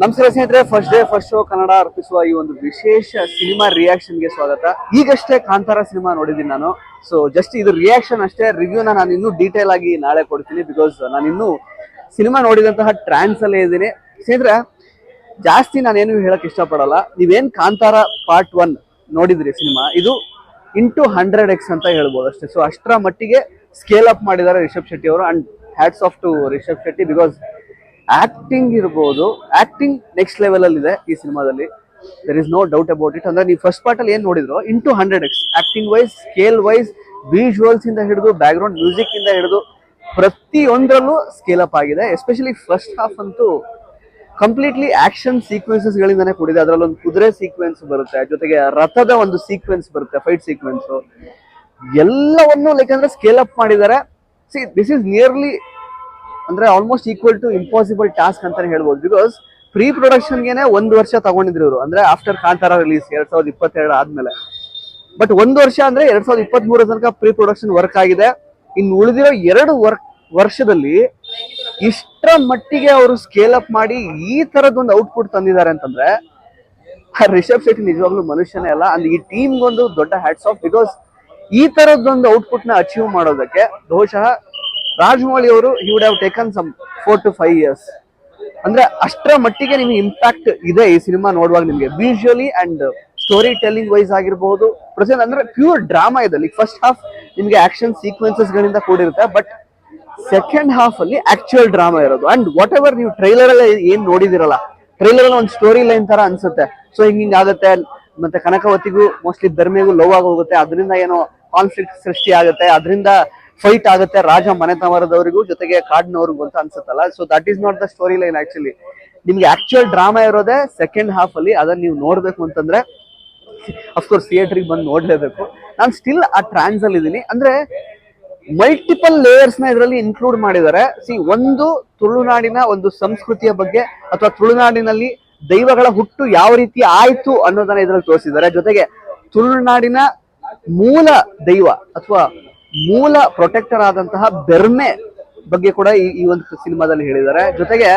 ನಮಸ್ಕಾರ ಸ್ನೇಹಿತರೆ first day first show Kannada ಅರ್ಪಿಸುವ ಈ ಒಂದು ವಿಶೇಷ ಸಿನಿಮಾ ರಿಯಾಕ್ಷನ್ಗೆ ಸ್ವಾಗತ. ಈಗಷ್ಟೇ ಕಾಂತಾರ ಸಿನಿಮಾ ನೋಡಿದ್ದೀನಿ ನಾನು. ಸೊ ಜಸ್ಟ್ ಇದು ರಿಯಾಕ್ಷನ್ ಅಷ್ಟೇ ರಿವ್ಯೂನ ನಾನು ಇನ್ನೂ ಡೀಟೇಲ್ ಆಗಿ ನಾಳೆ ಕೊಡ್ತೀನಿ ಬಿಕಾಸ್ ನಾನು ಇನ್ನೂ ಸಿನಿಮಾ ನೋಡಿದಂತಹ ಟ್ರಾನ್ಸ್ ಅಲ್ಲೇ ಇದ್ದೀನಿ. ಸ್ನೇಹಿತರೆ, ಜಾಸ್ತಿ ನಾನೇನು ಹೇಳಕ್ ಇಷ್ಟಪಡಲ್ಲ. ನೀವೇನ್ ಕಾಂತಾರ ಪಾರ್ಟ್ ಒನ್ ನೋಡಿದ್ರಿ ಸಿನಿಮಾ? ಇದು ಇಂಟು ಹಂಡ್ರೆಡ್ ಎಕ್ಸ್ ಅಂತ ಹೇಳ್ಬೋದು ಅಷ್ಟೇ. ಸೊ ಅಷ್ಟರ ಮಟ್ಟಿಗೆ ಸ್ಕೇಲ್ ಅಪ್ ಮಾಡಿದ್ದಾರೆ ರಿಷಬ್ ಶೆಟ್ಟಿ ಅವರು. And hats off to Rishab Shetty because acting ಇರ್ಬೋದು, ಆಕ್ಟಿಂಗ್ ನೆಕ್ಸ್ಟ್ ಲೆವೆಲ್ ಅಲ್ಲಿ ಇದೆ ಈ ಸಿನಿಮಾದಲ್ಲಿ. There is no doubt about it ಅಂದ್ರೆ ನೀವು ಫಸ್ಟ್ ಪಾರ್ಟ್ ಅಲ್ಲಿ ಏನ್ ನೋಡಿದ್ರು into hundred X acting wise scale wise visuals ಇಂದ ಹಿಡಿದು ಬ್ಯಾಕ್ ಗ್ರೌಂಡ್ ಮ್ಯೂಸಿಕ್ ಇಂದ ಹಿಡಿದು, ಪ್ರತಿಯೊಂದರಲ್ಲೂ ಸ್ಕೇಲ್ ಅಪ್ ಆಗಿದೆ. ಎಸ್ಪೆಷಲಿ ಫಸ್ಟ್ ಹಾಫ್ ಅಂತೂ ಕಂಪ್ಲೀಟ್ಲಿ ಆಕ್ಷನ್ ಸೀಕ್ವೆನ್ಸಸ್ ಗಳಿಂದಾನೆ ಕೂಡಿದೆ. ಅದರಲ್ಲಿ ಒಂದು ಕುದುರೆ ಸೀಕ್ವೆನ್ಸ್ ಬರುತ್ತೆ, ಜೊತೆಗೆ ರಥದ ಒಂದು ಸೀಕ್ವೆನ್ಸ್ ಬರುತ್ತೆ ಫೈಟ್ ಸೀಕ್ವೆನ್ಸ್ ಎಲ್ಲವನ್ನು ಲೈಕ್ ಅಂದ್ರೆ ಸ್ಕೇಲ್ ಅಪ್ ಮಾಡಿದ್ದಾರೆ. ಸಿ ದಿಸ್ ಇಸ್ ನಿಯರ್ಲಿ ಅಂದ್ರೆ almost equal to impossible task ಅಂತಾನೆ ಹೇಳ್ಬೋದು. ಬಿಕಾಸ್ ಪ್ರೀ ಪ್ರೊಡಕ್ಷನ್ಗೆನೆ ಒಂದು ವರ್ಷ ತಗೊಂಡಿದ್ರು ಇವರು. ಅಂದ್ರೆ ಆಫ್ಟರ್ ಕಾಂತಾರ ರಿಲೀಸ್ ಎರಡ್ ಸಾವಿರದ ಇಪ್ಪತ್ತೆರಡು ಆದ್ಮೇಲೆ. ಬಟ್ ಒಂದು ವರ್ಷ ಅಂದ್ರೆ ಎರಡ್ ಸಾವಿರದ ಇಪ್ಪತ್ತ್ ಮೂರ ತನಕ ಪ್ರೀ ಪ್ರೊಡಕ್ಷನ್ ವರ್ಕ್ ಆಗಿದೆ. ಇನ್ನು ಉಳಿದಿರೋ ಎರಡು ವರ್ಕ್ ವರ್ಷದಲ್ಲಿ ಇಷ್ಟರ ಮಟ್ಟಿಗೆ ಅವರು ಸ್ಕೇಲ್ ಅಪ್ ಮಾಡಿ ಈ ತರದೊಂದು ಔಟ್ಪುಟ್ ತಂದಿದ್ದಾರೆ ಅಂತಂದ್ರೆ ರಿಷಬ್ ಶೆಟ್ಟಿ ನಿಜವಾಗ್ಲೂ ಮನುಷ್ಯನೇ ಅಲ್ಲ. ಅಂದ್ರೆ ಈ ಟೀಮ್ಗೊಂದು ದೊಡ್ಡ ಹ್ಯಾಟ್ಸ್ ಆಫ್ ಬಿಕಾಸ್ ಈ ತರದೊಂದು ಔಟ್ಪುಟ್ನ ಅಚೀವ್ ಮಾಡೋದಕ್ಕೆ ಬಹುಶಃ ರಾಜಮೌಳಿ ಅವರು he would have taken some four to five years ಅಂದ್ರೆ ಅಷ್ಟರ ಮಟ್ಟಿಗೆ ನಿಮ್ಗೆ ಇಂಪ್ಯಾಕ್ಟ್ ಇದೆ ಈ ಸಿನಿಮಾ ನೋಡುವಾಗ ನಿಮ್ಗೆ. Visually and story telling wise ಆಗಿರ್ಬಹುದು ಪ್ರಸೆಂಟ್ ಅಂದ್ರೆ ಪ್ಯೂರ್ ಡ್ರಾಮಾ ಇದೆ. ಫಸ್ಟ್ ಹಾಫ್ ನಿಮ್ಗೆ ಆಕ್ಷನ್ ಸೀಕ್ವೆನ್ಸಸ್ ಗಳಿಂದ ಕೂಡಿರುತ್ತೆ ಬಟ್ ಸೆಕೆಂಡ್ ಹಾಫ್ ಅಲ್ಲಿ ಆಕ್ಚುಯಲ್ ಡ್ರಾಮಾ ಇರೋದು. ಅಂಡ್ ವಾಟ್ ಎವರ್ ನೀವು ಟ್ರೈಲರ್ ಅಲ್ಲಿ ಏನ್ ನೋಡಿದಿರಲ್ಲ ಟ್ರೈಲರ್ ಅಲ್ಲಿ ಒಂದು ಸ್ಟೋರಿ ಲೈನ್ ತರ ಅನ್ಸುತ್ತೆ. ಸೊ ಹಿಂಗ್ ಹಿಂಗ್ ಆಗುತ್ತೆ, ಮತ್ತೆ ಕನಕವತಿಗೂ ಮೋಸ್ಟ್ಲಿ ಧರ್ಮಿಗೂ ಲವ್ ಆಗಿ ಹೋಗುತ್ತೆ. ಅದರಿಂದ ಏನೋ ಕಾನ್ಫ್ಲಿಕ್ಟ್ ಸೃಷ್ಟಿ ಆಗುತ್ತೆ. ಅದರಿಂದ ಫೈಟ್ ಆಗುತ್ತೆ ರಾಜ ಮನೆತವರದವರಿಗೂ ಜೊತೆಗೆ ಕಾಡಿನವ್ರಿಗೂ ಅಂತ ಅನ್ಸುತ್ತಲ್ಲ. So that is not the story line actually ನಿಮ್ಗೆ ಆಕ್ಚುಯಲ್ ಡ್ರಾಮಾ ಇರೋದೇ ಸೆಕೆಂಡ್ ಹಾಫ್ ಅಲ್ಲಿ, ಅದನ್ನ ನೀವು ನೋಡ್ಬೇಕು ಅಂತಂದ್ರೆ ಅಫ್ಕೋರ್ಸ್ ಥಿಯೇಟ್ರಿಗೆ ಬಂದು ನೋಡ್ಲೇಬೇಕು. ನಾನು ಸ್ಟಿಲ್ ಆ ಟ್ರಾನ್ಸ್ ಅಲ್ಲಿ ಇದ್ದೀನಿ ಅಂದ್ರೆ ಮಲ್ಟಿಪಲ್ ಲೇಯರ್ಸ್ನ ಇದರಲ್ಲಿ ಇನ್ಕ್ಲೂಡ್ ಮಾಡಿದ್ದಾರೆ. ಸಿ ಒಂದು ತುಳುನಾಡಿನ ಒಂದು ಸಂಸ್ಕೃತಿಯ ಬಗ್ಗೆ ಅಥವಾ ತುಳುನಾಡಿನಲ್ಲಿ ದೈವಗಳ ಹುಟ್ಟು ಯಾವ ರೀತಿ ಆಯ್ತು ಅನ್ನೋದನ್ನ ಇದರಲ್ಲಿ ತೋರಿಸಿದ್ದಾರೆ. ಜೊತೆಗೆ ತುಳುನಾಡಿನ ಮೂಲ ದೈವ ಅಥವಾ ಮೂಲ ಪ್ರೊಟೆಕ್ಟರ್ ಆದಂತಹ ಬೆರ್ಮೆ ಬಗ್ಗೆ ಕೂಡ ಈ ಒಂದು ಸಿನಿಮಾದಲ್ಲಿ ಹೇಳಿದ್ದಾರೆ. ಜೊತೆಗೆ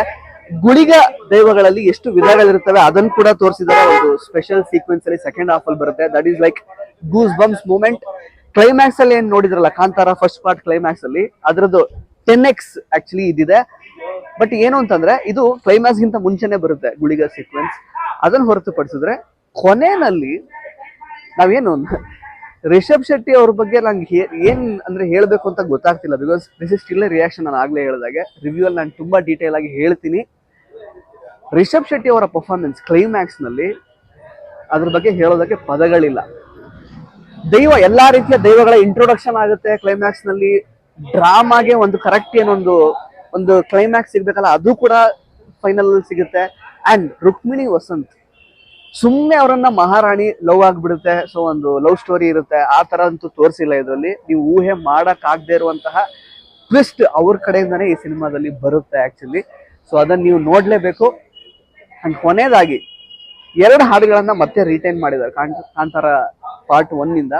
ಗುಳಿಗ ದೈವಗಳಲ್ಲಿ ಎಷ್ಟು ವಿಧಗಳಿರ್ತವೆ ಅದನ್ನು ಕೂಡ ತೋರಿಸಿದ್ದಾರೆ. ಒಂದು ಸ್ಪೆಷಲ್ ಸೀಕ್ವೆನ್ಸ್ ಅಲ್ಲಿ ಸೆಕೆಂಡ್ ಹಾಫ್ ಅಲ್ಲಿ ಬರುತ್ತೆ. That is like goose bumps moment climax ಅಲ್ಲಿ ಏನ್ ನೋಡಿದ್ರಲ್ಲ, ಕಾಂತಾರ ಫಸ್ಟ್ ಪಾರ್ಟ್ ಕ್ಲೈಮ್ಯಾಕ್ಸ್ ಅಲ್ಲಿ? ಅದರದ್ದು ಟೆನ್ ಎಕ್ಸ್ ಆಕ್ಚುಲಿ ಇದಿದೆ ಬಟ್ ಏನು ಅಂತಂದ್ರೆ, ಇದು ಕ್ಲೈಮ್ಯಾಕ್ಸ್ ಗಿಂತ ಮುಂಚೆನೆ ಬರುತ್ತೆ ಗುಳಿಗ ಸೀಕ್ವೆನ್ಸ್ ಅದನ್ನ ಹೊರತುಪಡಿಸಿದ್ರೆ, ಕೊನೆಯಲ್ಲಿ ನಾವೇನು ರಿಷಬ್ ಶೆಟ್ಟಿ ಅವ್ರ ಬಗ್ಗೆ ನಂಗೆ ಏನ್ ಅಂದ್ರೆ ಹೇಳಬೇಕು ಅಂತ ಗೊತ್ತಾಗ್ತಿಲ್ಲ. Because this is still reaction ನಾನು ಆಗ್ಲೇ ಹೇಳಿದಾಗೆ. ರಿವ್ಯೂ ಅಲ್ಲಿ ನಾನು ತುಂಬಾ ಡೀಟೇಲ್ ಆಗಿ ಹೇಳ್ತೀನಿ. ರಿಷಬ್ ಶೆಟ್ಟಿ ಅವರ ಪರ್ಫಾರ್ಮೆನ್ಸ್ ಕ್ಲೈಮ್ಯಾಕ್ಸ್ನಲ್ಲಿ ಅದ್ರ ಬಗ್ಗೆ ಹೇಳೋದಕ್ಕೆ ಪದಗಳಿಲ್ಲ. ದೈವ ಎಲ್ಲಾ ರೀತಿಯ ದೈವಗಳ ಇಂಟ್ರೊಡಕ್ಷನ್ ಆಗುತ್ತೆ ಕ್ಲೈಮ್ಯಾಕ್ಸ್ನಲ್ಲಿ. ಡ್ರಾಮಾಗೆ ಒಂದು ಕರೆಕ್ಟ್ ಏನೊಂದು ಒಂದು ಕ್ಲೈಮ್ಯಾಕ್ಸ್ ಸಿಗ್ಬೇಕಲ್ಲ, ಅದು ಕೂಡ ಫೈನಲ್ ಸಿಗುತ್ತೆ. ಅಂಡ್ ರುಕ್ಮಿಣಿ ವಸಂತ್ ಸುಮ್ಮನೆ ಅವರನ್ನ ಮಹಾರಾಣಿ ಲವ್ ಆಗ್ಬಿಡುತ್ತೆ. ಸೊ ಒಂದು ಲವ್ ಸ್ಟೋರಿ ಇರುತ್ತೆ. ಆ ತರ ಅಂತೂ ತೋರಿಸಿಲ್ಲ ಇದರಲ್ಲಿ. ನೀವು ಊಹೆ ಮಾಡಕ್ ಆಗದೆ ಇರುವಂತಹ ಟ್ವಿಸ್ಟ್ ಅವ್ರ ಕಡೆಯಿಂದಾನೆ ಈ ಸಿನಿಮಾದಲ್ಲಿ ಬರುತ್ತೆ ಆಕ್ಚುಲಿ ಸೊ ಅದನ್ನ ನೀವು ನೋಡ್ಲೇಬೇಕು. ಅಂಡ್ ಕೊನೆಯದಾಗಿ, ಎರಡು ಹಾಡುಗಳನ್ನ ಮತ್ತೆ ರಿಟೈನ್ ಮಾಡಿದ್ದಾರೆ. ಕಾಂತ, ಕಾಂತಾರ ಪಾರ್ಟ್ ಒನ್ ಇಂದ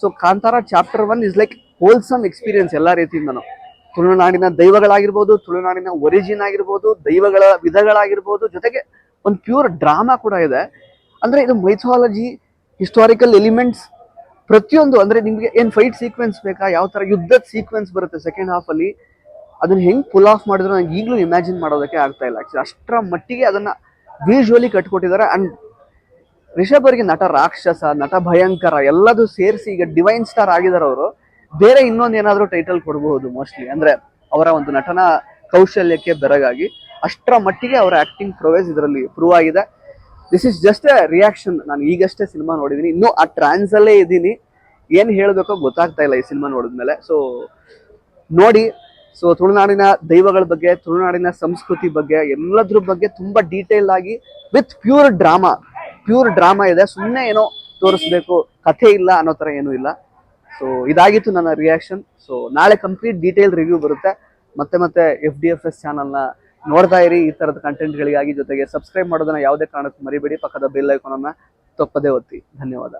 so Kantara chapter one is like wholesome experience ಎಲ್ಲ ರೀತಿಯಿಂದನು. ತುಳುನಾಡಿನ ದೈವಗಳಾಗಿರ್ಬೋದು, ತುಳುನಾಡಿನ ಒರಿಜಿನ್ ಆಗಿರ್ಬೋದು, ದೈವಗಳ ವಿಧಗಳಾಗಿರ್ಬೋದು, ಜೊತೆಗೆ ಒಂದು ಪ್ಯೂರ್ ಡ್ರಾಮಾ ಕೂಡ ಇದೆ. ಅಂದ್ರೆ ಇದು ಮೈಥಾಲಜಿ ಹಿಸ್ಟಾರಿಕಲ್ ಎಲಿಮೆಂಟ್ಸ್ ಪ್ರತಿಯೊಂದು, ಅಂದ್ರೆ ನಿಮಗೆ ಏನ್ ಫೈಟ್ ಸೀಕ್ವೆನ್ಸ್ ಬೇಕಾ, ಯಾವ ತರ ಯುದ್ಧದ ಸೀಕ್ವೆನ್ಸ್ ಬರುತ್ತೆ ಸೆಕೆಂಡ್ ಹಾಫ್ ಅಲ್ಲಿ, ಅದನ್ನ ಹೆಂಗ್ ಪುಲ್ ಆಫ್ ಮಾಡಿದ್ರು ನಂಗೆ ಈಗಲೂ ಇಮ್ಯಾಜಿನ್ ಮಾಡೋದಕ್ಕೆ ಆಗ್ತಾ ಇಲ್ಲ. ಆಕ್ಚುಲಿ ಅಷ್ಟರ ಮಟ್ಟಿಗೆ ಅದನ್ನ ವಿಜುವಲಿ ಕಟ್ಕೊಟ್ಟಿದ್ದಾರೆ ಅಂಡ್ ರಿಷಬ್ ಅವರಿಗೆ ನಟ ರಾಕ್ಷಸ, ನಟ ಭಯಂಕರ, ಎಲ್ಲದೂ ಸೇರಿಸಿ ಈಗ ಡಿವೈನ್ ಸ್ಟಾರ್ ಆಗಿದ್ದಾರೆ ಅವರು. ಬೇರೆ ಇನ್ನೊಂದು ಏನಾದರೂ ಟೈಟಲ್ ಕೊಡಬಹುದು ಮೋಸ್ಟ್ಲಿ ಅಂದ್ರೆ ಅವರ ಒಂದು ನಟನ ಕೌಶಲ್ಯಕ್ಕೆ ಬೆರಗಾಗಿ ಅಷ್ಟರ ಮಟ್ಟಿಗೆ ಅವರ ಆ್ಯಕ್ಟಿಂಗ್ ಪ್ರೊವೈಸ್ ಇದರಲ್ಲಿ ಪ್ರೂವ್ ಆಗಿದೆ. This is just a reaction ನಾನು ಈಗಷ್ಟೇ ಸಿನಿಮಾ ನೋಡಿದ್ದೀನಿ ಇನ್ನೂ ಆ ಟ್ರಾನ್ಸ್ ಅಲ್ಲೇ ಇದ್ದೀನಿ ಏನು ಹೇಳಬೇಕೋ ಗೊತ್ತಾಗ್ತಾ ಇಲ್ಲ ಈ ಸಿನಿಮಾ ನೋಡಿದ್ಮೇಲೆ. ಸೊ ನೋಡಿ. ಸೊ ತುಳುನಾಡಿನ ದೈವಗಳ ಬಗ್ಗೆ, ತುಳುನಾಡಿನ ಸಂಸ್ಕೃತಿ ಬಗ್ಗೆ, ಎಲ್ಲದ್ರ ಬಗ್ಗೆ ತುಂಬ ಡೀಟೇಲ್ ಆಗಿ with pure drama pure drama ಇದೆ. ಸುಮ್ಮನೆ ಏನೋ ತೋರಿಸ್ಬೇಕು. ಕಥೆ ಇಲ್ಲ ಅನ್ನೋ ಥರ ಏನೂ ಇಲ್ಲ. ಸೊ ಇದಾಗಿತ್ತು ನನ್ನ ರಿಯಾಕ್ಷನ್ ಸೊ ನಾಳೆ ಕಂಪ್ಲೀಟ್ ಡೀಟೇಲ್ ರಿವ್ಯೂ ಬರುತ್ತೆ. ಮತ್ತೆ ಮತ್ತೆ ಎಫ್ ಡಿ ಎಫ್ ಎಸ್ ಚಾನಲ್ನ ನೋಡ್ತಾ ಇರಿ ಈ ತರದ ಕಂಟೆಂಟ್ಗಳಿಗಾಗಿ ಜೊತೆಗೆ ಸಬ್ಸ್ಕ್ರೈಬ್ ಮಾಡೋದನ್ನ ಯಾವುದೇ ಕಾರಣಕ್ಕೂ ಮರಿಬೇಡಿ. ಪಕ್ಕದ ಬೆಲ್ ಐಕಾನನ್ನ ತಪ್ಪದೇ ಒತ್ತಿ. ಧನ್ಯವಾದ.